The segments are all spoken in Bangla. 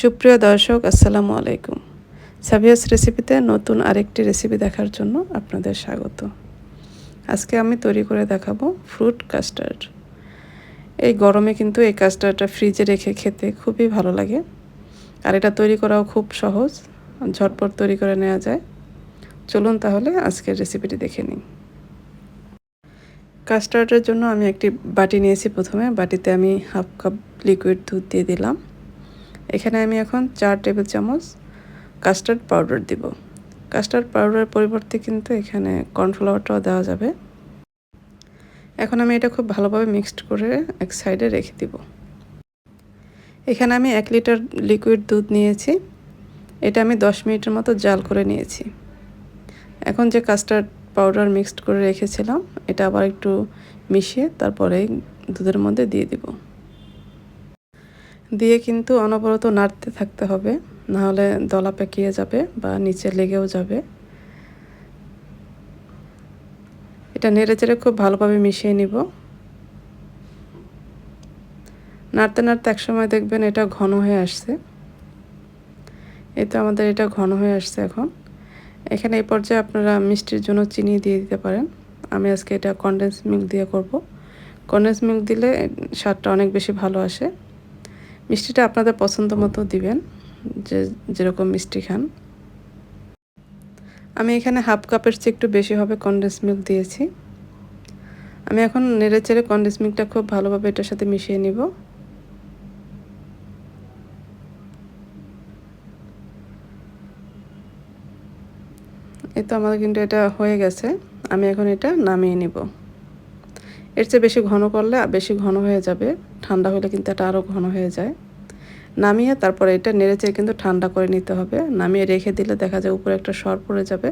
সুপ্রিয় দর্শক, আসসালামু আলাইকুম। সাবিয়াস রেসিপিতে নতুন আরেকটি রেসিপি দেখার জন্য আপনাদের স্বাগত। আজকে আমি তৈরি করে দেখাবো ফ্রুট কাস্টার্ড। এই গরমে কিন্তু এই কাস্টার্ডটা ফ্রিজে রেখে খেতে খুবই ভালো লাগে। আর এটা তৈরি করাও খুব সহজ, ঝটপট তৈরি করে নেওয়া যায়। চলুন তাহলে আজকের রেসিপিটি দেখে নিই। কাস্টার্ডের জন্য আমি একটি বাটি নিয়েছি প্রথমে। বাটিতে আমি হাফ কাপ লিকুইড দুধ দিয়ে দিলাম। এখানে আমি এখন চার টেবিল চামচ কাস্টার্ড পাউডার দিব। কাস্টার্ড পাউডারের পরিবর্তে কিন্তু এখানে কর্নফ্লাওয়ারটাও দেওয়া যাবে। এখন আমি এটা খুব ভালোভাবে মিক্সড করে এক সাইডে রেখে দিব। এখানে আমি এক লিটার লিকুইড দুধ নিয়েছি। এটা আমি দশ মিনিটের মতো জাল করে নিয়েছি। এখন যে কাস্টার্ড পাউডার মিক্সড করে রেখেছিলাম, এটা আবার একটু মিশিয়ে তারপরে দুধের মধ্যে দিয়ে দিব। দিয়ে কিন্তু অনবরত নাড়তে থাকতে হবে। নাহলে দলা পেকিয়ে যাবে বা নিচে লেগেও যাবে। এটা নেড়ে চেড়ে খুব ভালোভাবে মিশিয়ে নিব। নাড়তে নাড়তে একসময় দেখবেন এটা ঘন হয়ে আসছে। এই তো আমাদের এটা ঘন হয়ে আসছে এখন। এখানে এই পর্যায়ে আপনারা মিষ্টির জন্য চিনি দিয়ে দিতে পারেন। আমি আজকে এটা কন্ডেন্স মিল্ক দিয়ে করব। কন্ডেন্স মিল্ক দিলে স্বাদটা অনেক বেশি ভালো আসে। মিষ্টিটা আপনাদের পছন্দ মতো দিবেন, যে যেরকম মিষ্টি খান। আমি এখানে হাফ কাপের চেয়ে একটু বেশি হবে কন্ডেন্স মিল্ক দিয়েছি। আমি এখন নেড়ে চেড়ে কন্ডেন্স মিল্কটা খুব ভালোভাবে এটার সাথে মিশিয়ে নিব। এই তো আমাদের কিন্তু এটা হয়ে গেছে। আমি এখন এটা নামিয়ে নিব। এর চেয়ে বেশি ঘন করলে বেশি ঘন হয়ে যাবে। ঠান্ডা হলে কিন্তু এটা আরও ঘন হয়ে যায়। নামিয়ে তারপরে এটা নেড়েচেড়ে কিন্তু ঠান্ডা করে নিতে হবে। নামিয়ে রেখে দিলে দেখা যায় উপরে একটা সর পড়ে যাবে।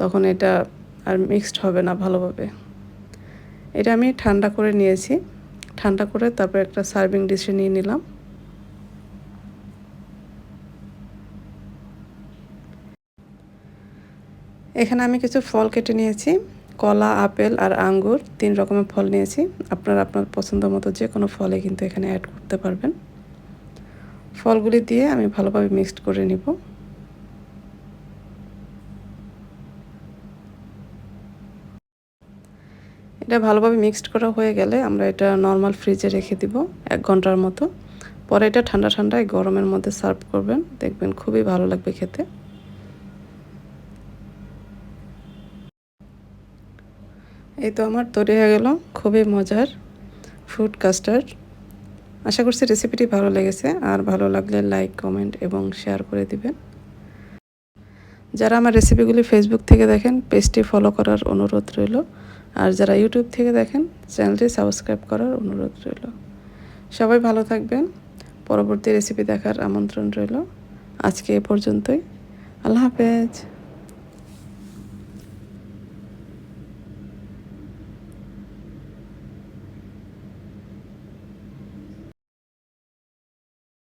তখন এটা আর মিক্সড হবে না ভালোভাবে। এটা আমি ঠান্ডা করে নিয়েছি। ঠান্ডা করে তারপর একটা সার্ভিং ডিশে নিয়ে নিলাম। এখানে আমি কিছু ফল কেটে নিয়েছি। কলা, আপেল আর আঙ্গুর তিন রকমের ফল নিয়েছি। আপনারা আপনার পছন্দ মতো যে কোনো ফলে কিন্তু এখানে অ্যাড করতে পারবেন। ফলগুলি দিয়ে আমি ভালোভাবে মিক্সড করে নিব। এটা ভালোভাবে মিক্সড করা হয়ে গেলে আমরা এটা নর্মাল ফ্রিজে রেখে দিব এক ঘণ্টার মতো। পরে এটা ঠান্ডা, ঠান্ডায় গরমের মধ্যে সার্ভ করবেন। দেখবেন খুবই ভালো লাগবে খেতে। এই তো আমার তৈরি হয়ে গেল, খুবই মজার ফ্রুট কাস্টার্ড আশা করছি রেসিপিটি ভালো লেগেছে, আর ভালো লাগলে লাইক কমেন্ট এবং শেয়ার করে দিবেন। যারা আমার রেসিপিগুলি ফেসবুক থেকে দেখেন পেজটি ফলো করার অনুরোধ রইল। আর যারা ইউটিউব থেকে দেখেন চ্যানেলটি সাবস্ক্রাইব করার অনুরোধ রইল। সবাই ভালো থাকবেন, পরবর্তী রেসিপি দেখার আমন্ত্রণ রইল। আজকে এ পর্যন্তই। আল্লাহ হাফেজ।